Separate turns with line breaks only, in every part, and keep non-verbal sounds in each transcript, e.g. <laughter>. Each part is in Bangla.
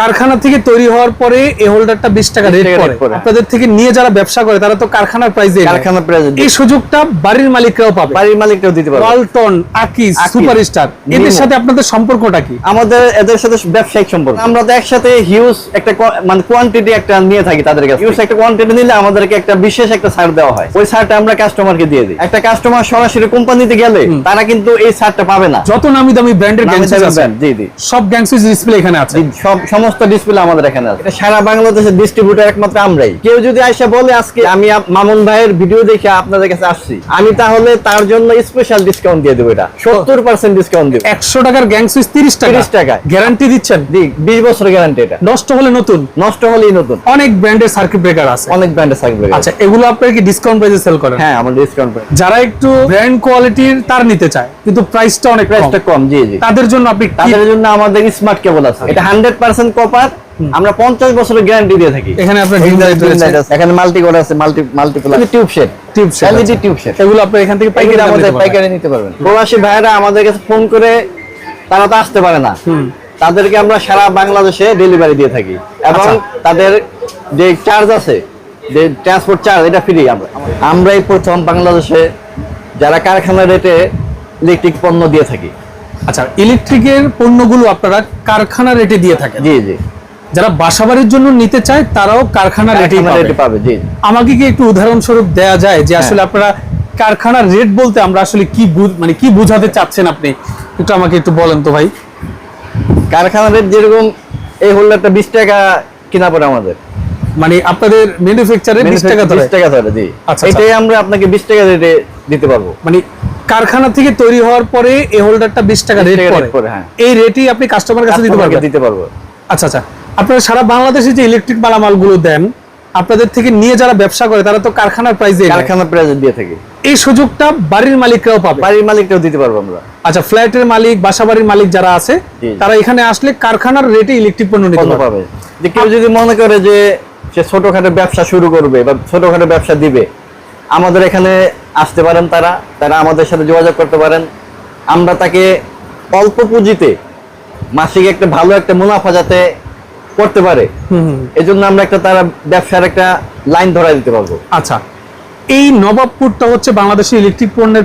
কারখানা থেকে তৈরি হওয়ার পরে এই হোল্ডারটা বিশ টাকা রেট পড়ে। আপনাদের থেকে নিয়ে যারা ব্যবসা করে তারা তো কারখানার প্রাইসে
কারখানা প্রাইস
এই সুযোগটা বাড়ির মালিকরাও পাবে।
বাড়ির মালিকটাও দিতে পারবে।
ওয়ালটন আকিস সুপারস্টার এদের সাথে আপনাদের সম্পর্কটা কি?
আমাদের এদের সাথে ব্যবসায়িক সম্পর্ক। আমরা তো একসাথে হিউজ একটা মানে কোয়ান্টিটি একটা নিয়ে থাকি তাদের কাছে হিউজ একটা কোয়ান্টিটি নিলে আমাদেরকে একটা বিশেষ একটা ছাড় দেওয়া হয়। ওই ছাড়টা আমরা কাস্টমারকে দিয়ে দিই। একটা কাস্টমার সরাসরি কোম্পানিতে গেলে তারা কিন্তু এই ছাড়টা পাবে না।
যত নামি দামি ব্র্যান্ডের
নামি
গ্যাংসুইচ আছে।
জি জি।
সব গ্যাংসুইচ ডিসপ্লে এখানে আছে।
সব সমস্ত ডিসপ্লে আমাদের এখানে আছে। এটা সারা বাংলাদেশের ডিস্ট্রিবিউটর একমাত্র আমরাই। কেউ যদি আইসা বলে আজকে আমি মামুন ভাইয়ের ভিডিও দেখে আপনাদের কাছে আসছি আমি তাহলে তার জন্য স্পেশাল ডিসকাউন্ট দিয়ে দেবো এটা। সত্তর পার্সেন্ট ডিসকাউন্ট দিব।
একশো টাকার গ্যাংসুইচ তিরিশ টাকা।
30 টাকায়।
গ্যারান্টি দিচ্ছেন?
জি বিশ বছর গ্যারান্টি এটা।
নষ্ট হলে নতুন?
নষ্ট হলেই নতুন।
অনেক ব্র্যান্ডের সার্কিট ব্রেকার আছে।
অনেক ব্র্যান্ডের থাকবে
আচ্ছা এগুলো আপনারা কি ডিসকাউন্ট প্রাইসে সেল করেন?
হ্যাঁ আমরা ডিসকাউন্ট পাই
যারা একটু ব্র্যান্ড কোয়ালিটির তার নিতে চায়। কিন্তু প্রাইসটা অনেক
প্রাইসটা
কম।
কম জি জি।
তাদের জন্য আপনি
তাদের জন্য আমাদের স্মার্ট কেবল আছে। এটা হান্ড্রেড পার্সেন্ট কপার আমরা পঞ্চাশ বছরের গ্যারান্টি দিয়ে থাকি।
এখানে আপনার ডিম লাইট
Dim
রয়েছে।
light আছে। এখানে মাল্টি কোড আছে। Multi multiple tube shade
tube set
LED tube shade
এগুলো আপনি এখান থেকে
পাইকারি
পাইকারি
আমাদের
আমাদের
পাইকারি নিতে পারবেন। প্রবাসী ভাইরা আমাদের কাছে ফোন করে তারা তো আসতে পারে না। তাদেরকে আমরা সারা বাংলাদেশে ডেলিভারি দিয়ে থাকি। এবং
আচ্ছা।
তাদের যে চার্জ আছে যে ট্রান্সপোর্ট চার্জ এটা ফ্রি আমরা। আমরাই প্রথম বাংলাদেশে যারা কারখানা রেটে ইলেকট্রিক পণ্য দিয়ে থাকি।
আচ্ছা ইলেকট্রিকের পণ্যগুলো আপনারা কারখানা রেটে দিয়ে থাকেন।
জি জি।
যারা বাসাবাড়ির জন্য নিতে চায় তারাও কারখানা
রেটে পাবে জি
আমাকে কি একটু উদাহরণস্বরূপ দেয়া যায় যে আসলে আপনারা কারখানার রেট বলতে আমরা আসলে কি মানে কি বোঝাতে চাচ্ছেন আপনি? একটু আমাকে একটু বলেন তো ভাই।
কারখানা রেট যেরকম এই হোল্ডারটা বিশ টাকা কিনা পড়ে আমাদের।
মানে আপনাদের ম্যানুফ্যাকচারে বিশ টাকা ধরে?
টাকা ধরে জি।
আচ্ছা,
এটাই আমরা আপনাকে বিশ টাকা রেটে দিতে পারব।
মানে কারখানা থেকে তৈরি হওয়ার পরে এই হোল্ডারটা বিশ টাকা রেট পড়ে।
পড়ে, হ্যাঁ।
এই রেটই আপনি কাস্টমার কাছে দিতে পারবেন।
দিতে পারব।
আচ্ছা আচ্ছা। আপনারা সারা বাংলাদেশে যে ইলেকট্রিক মালামালগুলো দেন আপনাদের থেকে নিয়ে যারা ব্যবসা করে তারা তো কারখানার প্রাইসে
কারখানা প্রাইস দিয়ে থাকি।
এই সুযোগটা বাড়ির মালিকরাও পাবে।
বাড়ির মালিকটাও দিতে পারব আমরা।
আচ্ছা ফ্ল্যাটের মালিক বাসাবাড়ির মালিক যারা আছে তারা এখানে আসলে কারখানার রেটে ইলেকট্রিক পণ্য নিতে পারবে।
পাবে। যে কেউ যদি মনে করে যে সে ছোটখাটো ব্যবসা শুরু করবে বা ছোটখাটো ব্যবসা দিবে আমাদের এখানে আসতে পারেন তারা তারা আমাদের সাথে যোগাযোগ করতে পারেন। আমরা তাকে অল্প পুঁজিতে মাসিক একটা ভালো একটা মুনাফা যাতে করতে পারে। এজন্য আমরা একটা তারা ব্যবসার একটা লাইন ধরা দিতে পারব।
আচ্ছা এই নবাবপুরটা হচ্ছে বাংলাদেশের ইলেকট্রিক পণ্যের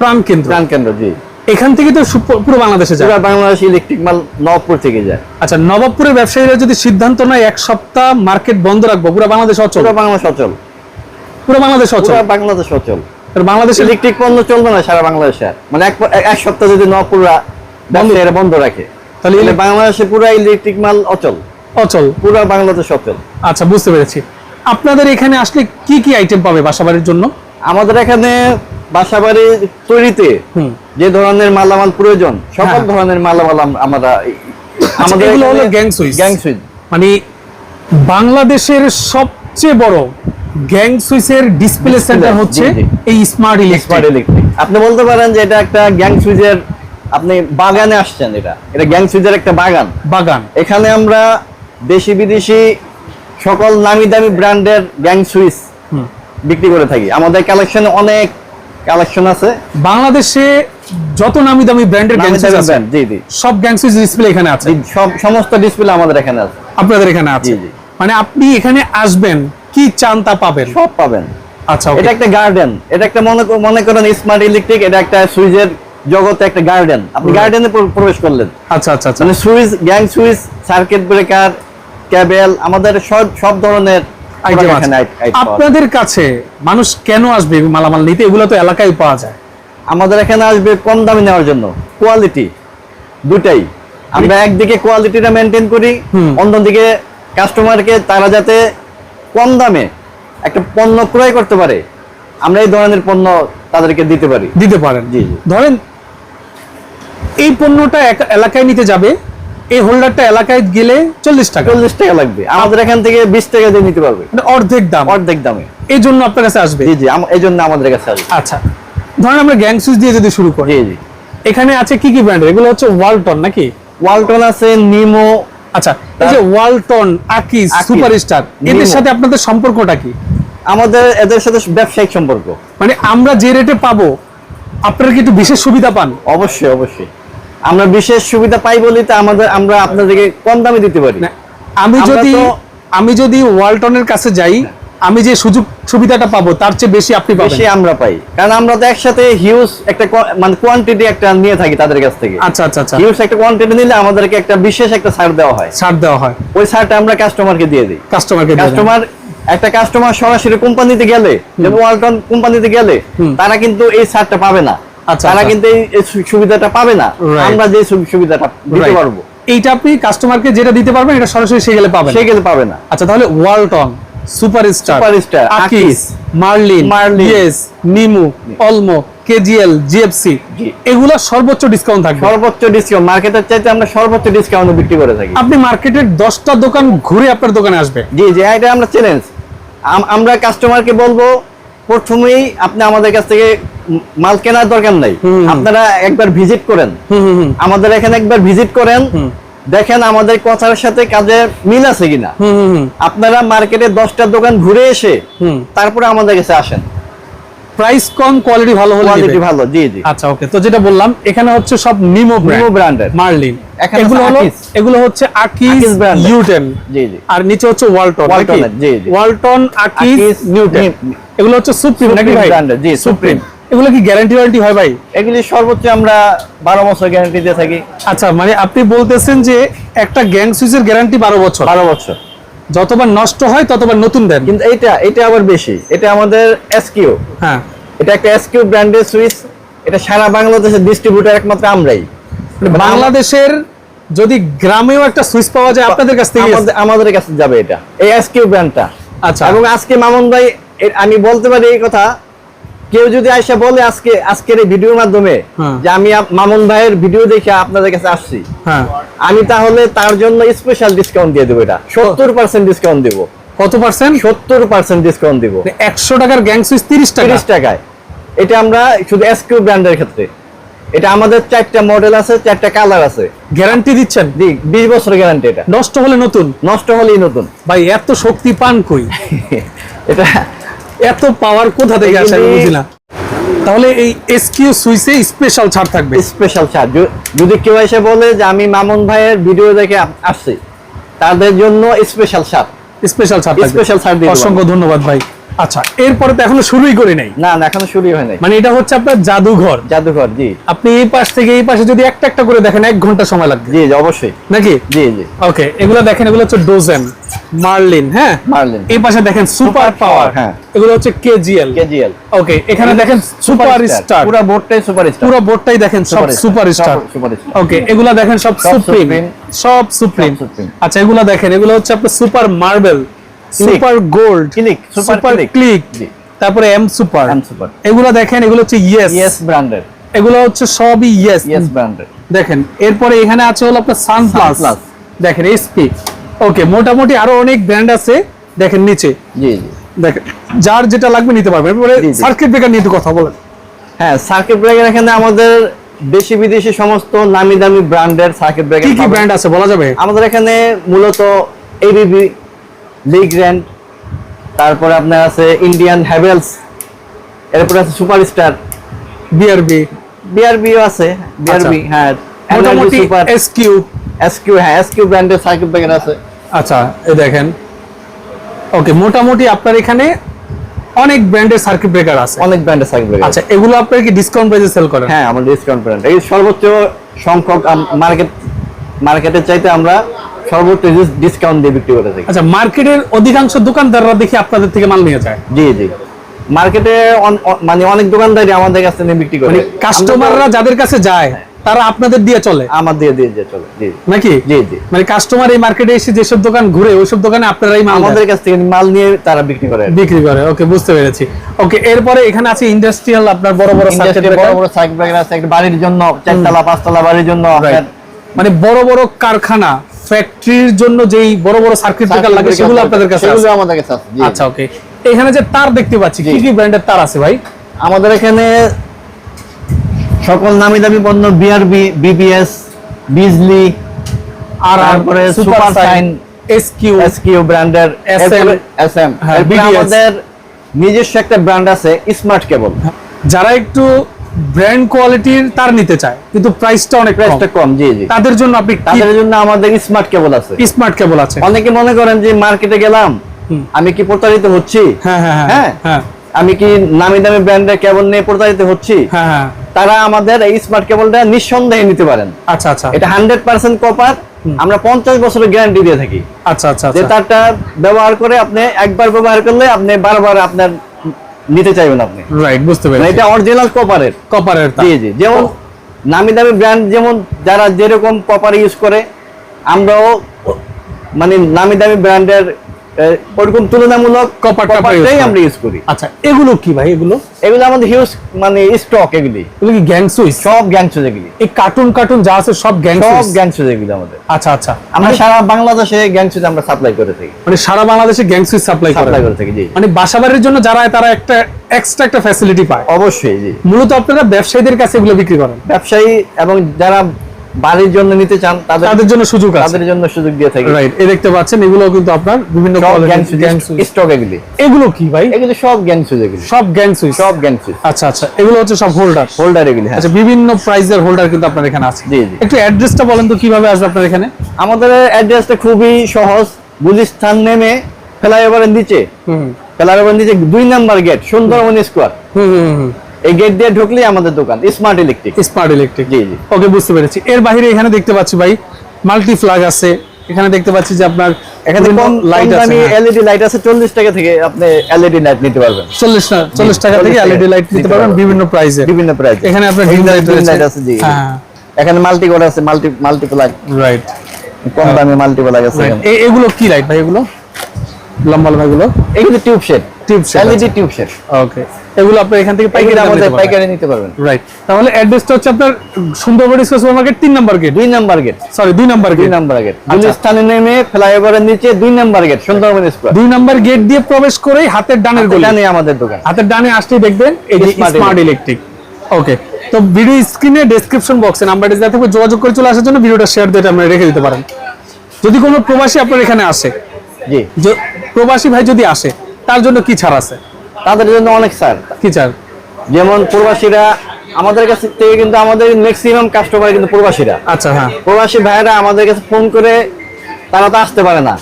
প্রাণ কেন্দ্র।
প্রাণ কেন্দ্র জি।
এখান থেকে তো পুরো বাংলাদেশে যায়।
বাংলাদেশ ইলেকট্রিক মাল নবাবপুর থেকে যায়।
আচ্ছা নবাবপুরের ব্যবসায়ীরা যদি সিদ্ধান্ত নেয় এক সপ্তাহ মার্কেট বন্ধ রাখব পুরো বাংলাদেশ অচল?
পুরো বাংলাদেশ অচল।
পুরো বাংলাদেশ অচল।
পুরো বাংলাদেশ অচল।
আর বাংলাদেশের
ইলেকট্রিক পণ্য চলবে না সারা বাংলাদেশে। মানে এক এক- সপ্তাহ যদি নপুরা ব্যবসায়ীরা বন্ধ রাখে
তাহলে
বাংলাদেশে পুরো ইলেকট্রিক মাল অচল।
অচল।
পুরো বাংলাদেশ অচল।
আচ্ছা বুঝতে পেরেছি। আপনাদের এখানে আসলে কি কি আইটেম পাবে বাসাবাড়ির জন্য?
আমাদের এখানে বাসাবাড়ি তৈরিতে। যে ধরনের মালামাল প্রয়োজন সকল
হ্যাঁ।
ধরনের মালামাল আম- আমরা
আমাদের এগুলো হলো গ্যাং সুইচ।
Gang switch.
মানে বাংলাদেশের সবচেয়ে বড় গ্যাং সুইচের ডিসপ্লে সেন্টার হচ্ছে এই স্মার্ট ইলেকট্রিক
আপনি বলতে পারেন যে এটা একটা গ্যাং সুইচের আপনি বাগানে আসছেন এটা। এটা গ্যাং সুইচের একটা বাগান।
বাগান।
এখানে আমরা দেশি বিদেশি সকল নামি দামি ব্র্যান্ডের গ্যাং সুইচ বিক্রি করে থাকি। আমাদের কালেকশনে অনেক কালেকশন আছে।
বাংলাদেশে যত নামি দামি ব্র্যান্ডের গ্যাং সুইচ আছে
ব্র্যান্ড জি জি।
সব গ্যাং সুইচ ডিসপ্লে এখানে আছে।
সব সমস্ত ডিসপ্লে আমাদের এখানে আছে।
আপনাদের এখানে আছে। মানে আপনি এখানে আসবেন কি চান তা পাবেন?
সব পাবেন।
আচ্ছা
এটা একটা গার্ডেন এটা একটা মনে মনে করেন স্মার্ট ইলেকট্রিক এটা একটা সুইচের জগতে একটা গার্ডেন আপনি গার্ডেনে প্রবেশ করলেন।
আচ্ছা আচ্ছা আচ্ছা।
মানে switch gang switch circuit breaker cable আমাদের সব সব ধরনের।
আপনাদের কাছে মানুষ কেন আসবে মালামাল নিতে? এগুলো তো এলাকায় পাওয়া যায়।
আমাদের এখানে আসবে কম দামে নেওয়ার জন্য। কোয়ালিটি দুটাই। আমরা একদিকে কোয়ালিটিটা মেনটেন করি অন্যদিকে কাস্টমারকে তারা যাতে কম দামে একটা পণ্য ক্রয় করতে পারে আমরা এই ধরনের পণ্য তাদেরকে দিতে পারি।
দিতে পারেন।
জি।
ধরেন এই পণ্যটা এক- এলাকায় নিতে যাবে এই হোল্ডারটা এলাকায় গেলে চল্লিশ টাকা।
চল্লিশ টাকা লাগবে। আমাদের এখান থেকে বিশ টাকা দিয়ে নিতে পারবে।
মানে অর্ধেক দাম।
অর্ধেক দামে।
এই জন্য আপনার কাছে আসবে?
জি জি এই জন্য আমাদের কাছে আসবে।
আচ্ছা। ধরেন আমরা গ্যাং সুইচ দিয়ে যদি শুরু করি।
জি জি।
এখানে আছে কি কি ব্র্যান্ড? এগুলো হচ্ছে ওয়ালটন নাকি?
ওয়ালটন আছে নিমো
আচ্ছা এই যে ওয়ালটন আকি
আকিজ,
সুপারস্টার এদের সাথে আপনাদের সম্পর্কটা কি?
আমাদের এদের সাথে ব্যবসায়িক সম্পর্ক।
মানে আমরা যে রেটে পাবো আপনারা কি একটু বিশেষ সুবিধা পান?
অবশ্যই অবশ্যই। আমরা বিশেষ সুবিধা পাই বলি তো আমাদের আমরা আপনাদেরকে কম দামে দিতে পারি।
আমি যদি আমি যদি ওয়ালটনের কাছে যাই আমি যে সুযোগ সুবিধাটা পাবো তার চেয়ে বেশি আপনি
বেশি আমরা পাই। কারণ আমরা তো একসাথে হিউজ একটা মানে কোয়ান্টিটি একটা নিয়ে থাকি তাদের কাছ থেকে।
আচ্ছা আচ্ছা আচ্ছা।
হিউজ একটা কোয়ান্টিটি নিলে আমাদেরকে একটা বিশেষ একটা ছাড় দেওয়া হয়।
ছাড় দেওয়া হয়।
ওই ছাড়টা আমরা কাস্টমারকে দিয়ে দিই।
কাস্টমারকে
কাস্টমার একটা কাস্টমার সরাসরি কোম্পানিতে গেলে যেমন ওয়ালটন কোম্পানিতে গেলে তারা কিন্তু এই ছাড়টা পাবে না।
আচ্ছা,
তারা
আচ্ছা।
কিন্তু এই সুবিধাটা পাবে না। আমরা যে সুবিধাটা দিতে পারব।
এইটা আপনি কাস্টমারকে যেটা দিতে পারবেন এটা সরাসরি সে গেলে পাবেন
সে গেলে পাবে না।
আচ্ছা তাহলে ওয়ালটন সুপারস্টার
Superstar,
আকিস মার্লিন ইয়েস নিমু অলমো কেজিএল জিএফসি। এগুলা সর্বোচ্চ ডিসকাউন্ট থাকবে।
সর্বোচ্চ ডিসকাউন্ট মার্কেটের চাইতে আমরা সর্বোচ্চ ডিসকাউন্ট বিক্রি করে থাকি।
আপনি মার্কেটের দশটা দোকান ঘুরে আপনার দোকানে আসবে।
জি জি এটা আমরা চ্যালেঞ্জ আমরা কাস্টমারকে বলব প্রথমেই আপনি আমাদের কাছ থেকে মাল কেনার দরকার নাই। আপনারা একবার ভিজিট করেন। আমাদের এখানে একবার ভিজিট করেন। দেখেন আমাদের কথার সাথে কাজের মিল আছে কিনা? আপনারা মার্কেটে দশটা দোকান ঘুরে এসে তারপরে আমাদের কাছে আসেন।
প্রাইস কম কোয়ালিটি ভালো হলে
কোয়ালিটি ভালো জি জি।
আচ্ছা ওকে। তো যেটা বললাম এখানে হচ্ছে সব নিমো
নিমো
ব্র্যান্ড
ব্র্যান্ডের
মার্লিন। এগুলো হলো এগুলো হচ্ছে আকিস
brand জি জি।
আর নিচে হচ্ছে ওয়ালটন
ওয়ালটন জি, জি।
ওয়ালটন আকিস নিউটেন এগুলো হচ্ছে সুপ্রিম নাকি ভাই?
জি,
সুপ্রিম। এগুলো কি গ্যারান্টি ওয়ারেন্টি হয় ভাই?
এগুলি সর্বোচ্চ আমরা বারো বছর গ্যারান্টি দিয়ে থাকি।
আচ্ছা মানে আপনি বলতেছেন যে একটা গ্যাং সুইচের গ্যারান্টি বারো বছর।
বারো বছর।
যতবার নষ্ট হয় ততবার নতুন দেন।
কিন্তু এটা এটা আবার বেশি। এটা আমাদের এসকিউ
হ্যাঁ।
এটা একটা এসকিউ ব্র্যান্ডের সুইচ এটা সারা বাংলাদেশের ডিস্ট্রিবিউটর একমাত্র আমরাই।
মানে বাংলাদেশের যদি গ্রামেও একটা সুইচ পাওয়া যায় আপনাদের কাছ থেকে
আমাদের আমাদের কাছে যাবে এটা। এই এসকিউ ব্র্যান্ডটা
আচ্ছা।
এবং আজকে মামুন ভাই আমি বলতে পারি এই কথা কেউ যদি আইসা বলে আজকে আজকের এই ভিডিওর মাধ্যমে
হ্যাঁ।
যে আমি মামুন ভাইয়ের ভিডিও দেখে আপনাদের কাছে আসছি
হ্যাঁ।
আমি তাহলে তার জন্য স্পেশাল ডিসকাউন্ট দিয়ে দেবো এটা। সত্তর পার্সেন্ট ডিসকাউন্ট দিব।
কত পার্সেন্ট
সত্তর পার্সেন্ট ডিসকাউন্ট দিব।
একশো টাকার গ্যাং সুইচ তিরিশ
তিরিশ টাকায়। এটা আমরা শুধু এসকিউ ব্র্যান্ডের ক্ষেত্রে। এটা আমাদের চারটা মডেল আছে চারটা কালার আছে।
গ্যারান্টি দিচ্ছেন?
জি বিশ বছর গ্যারান্টি এটা।
নষ্ট হলে নতুন?
নষ্ট হলেই নতুন।
ভাই এত শক্তি পান কই? <laughs>
এটা
এত পাওয়ার কোথা থেকে আসে আমি
এগুলি-
বুঝি না। তাহলে এই এসকিউ সুইসে স্পেশাল ছাড় থাকবে।
স্পেশাল ছাড় যদি কেউ এসে বলে যে আমি মামুন ভাইয়ের ভিডিও দেখে আসছি তাদের জন্য স্পেশাল ছাড়
স্পেশাল ছাড়
স্পেশাল ছাড় দিই
অসংখ্য ধন্যবাদ ভাই। আচ্ছা এরপরে তো এখনও শুরুই করি নাই।
না না এখনও শুরু হয় নাই।
মানে এটা হচ্ছে আপনার জাদুঘর।
জাদুঘর জি।
আপনি এই পাশ থেকে এই পাশে যদি একটা একটা করে দেখেন এক ঘণ্টা সময় লাগবে।
জি জি অবশ্যই।
নাকি?
জি জি।
ওকে এগুলো দেখেন এগুলো হচ্ছে ডোজেন মার্লিন হ্যাঁ?
মার্লিন।
এই পাশে দেখেন সুপার পাওয়ার।
হ্যাঁ।
এগুলো হচ্ছে কেজিএল।
কেজিএল।
ওকে এখানে দেখেন সুপার স্টার।
পুরো বোর্ডটাই সুপার স্টার।
পুরো বোর্ডটাই দেখেন সব super star.
Super star.
Okay এগুলা দেখেন সব সুপ্রিম সব সুপ্রিম আচ্ছা এগুলা দেখেন এগুলো হচ্ছে আপনার super marble super gold
Super
super click তারপরে এম সুপার
M Super।
এগুলা দেখেন এগুলো হচ্ছে ইয়েস
ইয়েস ব্র্যান্ডের
এগুলো হচ্ছে সবই ইয়েস
ইয়েস ব্র্যান্ডের
দেখেন এরপরে এখানে আছে হলো আপনার সানপ্লাস
Sunplus।
দেখেন এসপি ওকে মোটামুটি আরও অনেক ব্র্যান্ড আছে। দেখেন নিচে।
জি জি।
দেখেন যার যেটা লাগবে নিতে পারবেন। এরপরে। সার্কিট ব্রেকার নিয়ে একটু কথা বলেন।
হ্যাঁ সার্কিট ব্রেকার এখানে আমাদের দেশি বিদেশি সমস্ত নামি দামি ব্র্যান্ডের সার্কিট ব্রেকার
কি কি ব্র্যান্ড আছে বলা যাবে?
আমাদের এখানে মূলত এবিবি লিগ্র্যান্ড তারপরে আপনার আছে ইন্ডিয়ান হ্যাভেলস এরপরে আছে সুপারস্টার
বিআরবি
বিআরবিও আছে বিআরবি হ্যাঁ
আচ্ছা। মোটামুটি
সুপার
এসকিউ
এসকিউ হ্যাঁ এসকিউ ব্র্যান্ডের সার্কিট ব্রেকার আছে।
আচ্ছা এই দেখেন। ওকে মোটামুটি আপনার এখানে অনেক ব্র্যান্ডের সার্কিট ব্রেকার আছে।
অনেক ব্র্যান্ডের সার্কিট ব্রেকার
আচ্ছা এগুলো আপনার কি ডিসকাউন্ট প্রাইসে সেল করেন?
হ্যাঁ আমাদের ডিসকাউন্ট ব্র্যান্ড এই সর্বোচ্চ সংখ্যক মার্কেট মার্কেটের চাইতে আমরা সর্বোচ্চ ডিসকাউন্ট দিয়ে বিক্রি করে থাকি।
আচ্ছা মার্কেটের অধিকাংশ দোকানদাররা দেখি আপনাদের থেকে মাল নিয়ে যায়।
জি জি। মার্কেটে মানে অনেক দোকানদারই আমাদের কাছে নিয়ে বিক্রি করে
মানে কাস্টমাররা যাদের কাছে যায় তারা আপনাদের দিয়ে চলে?
আমার দিয়ে দিয়ে চলে জি।
নাকি?
জি জি।
মানে কাস্টমার এই মার্কেটে এসে যেসব দোকান ঘুরে ওইসব দোকানে আপনারাই মাল
আমাদের কাছ থেকে মাল নিয়ে তারা বিক্রি করে।
বিক্রি করে ওকে বুঝতে পেরেছি। ওকে এরপরে এখানে আছে ইন্ডাস্ট্রিয়াল আপনার বড় বড় সার্কিট
বড় বড় সার্কিট ব্রেকার আছে একটা বাড়ির জন্য চারতলা পাঁচতলা বাড়ির জন্য।
মানে বড় বড় কারখানা ফ্যাক্টরির জন্য যেই বড় বড় সার্কিট ব্রেকার লাগে সেগুলো আপনাদের কাছে
সেগুলো আমাদের কাছে আছে
আচ্ছা ওকে এখানে যে তার দেখতে পাচ্ছি কি কি ব্র্যান্ডের তার আছে ভাই?
আমাদের এখানে সকল নামি দামি পণ্য বিআরবি বিবিএস বিজলি
আর আর
তারপরে
সুপার সাইন এসকিউ
এসকিউ ব্র্যান্ডের এসএম
হ্যাঁ, BDS
আমাদের নিজস্ব একটা ব্র্যান্ড আছে স্মার্ট কেবল
যারা একটু ব্র্যান্ড কোয়ালিটির তার নিতে চায় কিন্তু প্রাইসটা অনেক
প্রাইসটা কম জি জি।
তাদের জন্য আপনি
তাদের জন্য আমাদের স্মার্ট কেবল আছে।
স্মার্ট কেবল আছে।
অনেকে মনে করেন যে মার্কেটে গেলাম আমি কি প্রতারিত হচ্ছি?
হ্যাঁ হ্যাঁ হ্যাঁ
হ্যাঁ?
হ্যাঁ।
আমি কি নামি দামি ব্র্যান্ডের কেবল নিয়ে প্রতারিত হচ্ছি?
হ্যাঁ হ্যাঁ।
তারা আমাদের এই স্মার্ট কেবলটা নিঃসন্দেহে নিতে পারেন।
আচ্ছা আচ্ছা।
এটা হান্ড্রেড পার্সেন্ট কপার আমরা পঞ্চাশ বছরের গ্যারান্টি দিয়ে থাকি।
আচ্ছা আচ্ছা
যে
আচ্ছা
তারটা ব্যবহার করে আপনি একবার ব্যবহার করলে আপনি বারবার আপনার নিতে চাইবেন আপনি।
রাইট বুঝতে পারছেন
এটা অরিজিনাল কপারের
কপারের
জি জি যেমন নামি দামি ব্র্যান্ড যেমন যারা যেরকম কপার ইউজ করে আমরাও মানে নামি দামি ব্র্যান্ডের ওরকম তুলনামূলক
আমরা
কপারটাই আমরা ইউজ করি।
আচ্ছা এগুলো কি ভাই এগুলো?
এগুলো আমাদের হিউজ মানে স্টক এগুলি।
এগুলো কি গ্যাং সুইচ
সব গ্যাং এগুলি।
এই কার্টুন কার্টুন যা আছে সব গ্যাং
সব গ্যাং এগুলি আমাদের।
আচ্ছা আচ্ছা।
আমরা সারা বাংলাদেশে গ্যাং আমরা সাপ্লাই করে থাকি।
মানে সারা বাংলাদেশে গ্যাং সুইচ সাপ্লাই করে
সাপ্লাই করে থাকি জি
মানে বাসাবাড়ির জন্য যারা তারা একটা এক্সট্রা একটা ফ্যাসিলিটি পায়।
অবশ্যই জি।
মূলত আপনারা ব্যবসায়ীদের কাছে এগুলো বিক্রি করেন।
ব্যবসায়ী এবং যারা বাড়ির জন্য নিতে চান তাদের
জন্য সুযোগ আছে।
তাদের জন্য সুযোগ দিয়ে থাকি।
রাইট এই দেখতে পাচ্ছেন এগুলো কিন্তু আপনার বিভিন্ন।
স্টক এগুলি।
এগুলো কি ভাই?
এগুলো সব গ্যাং সুজ এগুলি।
সব গ্যাং সুইচ
সব গ্যাং সুজ
আচ্ছা আচ্ছা এগুলো হচ্ছে সব হোল্ডার
হোল্ডার এগুলি হ্যাঁ।
আচ্ছা বিভিন্ন প্রাইজের হোল্ডার কিন্তু আপনার এখানে আছে।
জি, জি।
একটু অ্যাড্রেসটা বলেন তো কীভাবে আসবে আপনার এখানে?
আমাদের অ্যাড্রেসটা খুবই সহজ। গুলিস্তান নেমে ফ্লাইওভারের নিচে।
হুম।
ফ্লাইওভারের নিচে দুই নাম্বার গেট সুন্দরবন স্কোয়ার
হুম হুম।
এই গেট দিয়ে ঢুকলেই আমাদের দোকান স্মার্ট ইলেকট্রিক
স্মার্ট ইলেকট্রিক
জি জি।
ওকে বুঝতে পেরেছি। এর বাইরে এখানে দেখতে পাচ্ছি ভাই মাল্টি ফ্ল্যাগ আছে। এখানে দেখতে পাচ্ছি যে আপনার
এখানে কম
লাইট আছে হ্যাঁ।
এলইডি লাইট আছে? চল্লিশ টাকা থেকে আপনি এলইডি লাইট নিতে পারবেন।
চল্লিশ না চল্লিশ টাকা থেকে এলইডি লাইট নিতে
নিতে
পারবেন
পারবেন।
বিভিন্ন প্রাইসে
বিভিন্ন প্রাইস
এখানে আপনার ডিম লাইট
আছে জি
হ্যাঁ।
এখানে মাল্টি কোড আছে মাল্টি মাল্টিপ্লাগ
রাইট
কম দামে মাল্টিপ্লাগ আছে এখানে।
এগুলো কি লাইট ভাই এগুলো? লম্বা লম্বা এগুলো?
এগুলো tube shade
tube
LED tube
okay এগুলো আপনি এখান থেকে
পাইকারি আমাদের পাইকারি নিতে পারবেন।
রাইট তাহলে অ্যাড্রেসটা হচ্ছে আপনার সুন্দরবন মার্কেট তিন নাম্বার গেট
দুই নাম্বার গেট
সরি দুই নাম্বার
দুই
গেট
নাম্বার গেট। গুলিস্তানে নেমে ফ্লাইওভারের নিচে দুই নাম্বার গেট সুন্দরবন স্কোয়ার
দুই নাম্বার গেট দিয়ে প্রবেশ করেই হাতের ডানের গলি।
এখানে আমাদের দোকান।
হাতের ডানে আসলেই দেখবেন এই যে স্মার্ট ইলেকট্রিক ওকে তো ভিডিও স্ক্রিনে ডেসক্রিপশন বক্সে নাম্বারটা দেওয়া থাকবে যোগাযোগ করে চলে আসার জন্য ভিডিওটা শেয়ার দিয়ে আপনি রেখে দিতে পারেন। যদি কোনো প্রবাসী আপনার এখানে আসে
জি।
যে প্রবাসী ভাই যদি আসে তার জন্য কি ছাড় আছে?
তাদের জন্য অনেক ছাড়।
কি ছাড়?
যেমন প্রবাসীরা আমাদের কাছ থেকে কিন্তু আমাদের ম্যাক্সিমাম কাস্টমার কিন্তু প্রবাসীরা।
আচ্ছা হ্যাঁ।
প্রবাসী ভাইরা আমাদের কাছে ফোন করে তারা তো আসতে পারে না।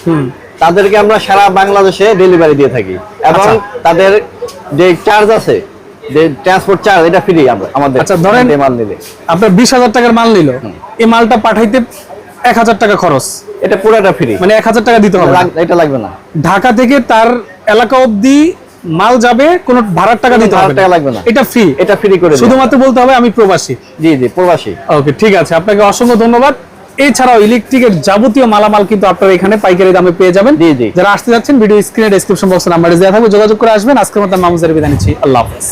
তাদেরকে আমরা সারা বাংলাদেশে ডেলিভারি দিয়ে থাকি। এবং
আচ্ছা।
তাদের যে চার্জ আছে যে ট্রান্সপোর্ট চার্জ এটা ফ্রি আমরা আমাদের
আচ্ছা, ধরেন-
মাল নিলে।
আপনার বিশ হাজার টাকার মাল নিল। এই মালটা পাঠাইতে এক হাজার টাকা খরচ।
এটা পুরোটা ফ্রি
মানে এক হাজার টাকা দিতে হবে
এটা লাগবে না।
ঢাকা থেকে তার এলাকা অবধি মাল যাবে কোনো ভাড়ার টাকা দিতে হবে
টাকা লাগবে না।
এটা ফ্রি
এটা ফ্রি করে
শুধুমাত্র বলতে হবে আমি প্রবাসী।
জি জি প্রবাসী।
ওকে ঠিক আছে। আপনাকে অসংখ্য ধন্যবাদ। এছাড়াও ইলেকট্রিকের যাবতীয় মালামাল কিন্তু আপনারা এখানে পাইকারি দামে পেয়ে যাবেন।
জি, জি।
যারা আসতে যাচ্ছেন ভিডিও স্ক্রিনে ডেসক্রিপশন বক্সে নাম্বারে দেওয়া থাকবে। যোগাযোগ করে আসবেন। আজকের মতো মামুজারি বিদায় নিচ্ছি। আল্লাহ হাফেজ।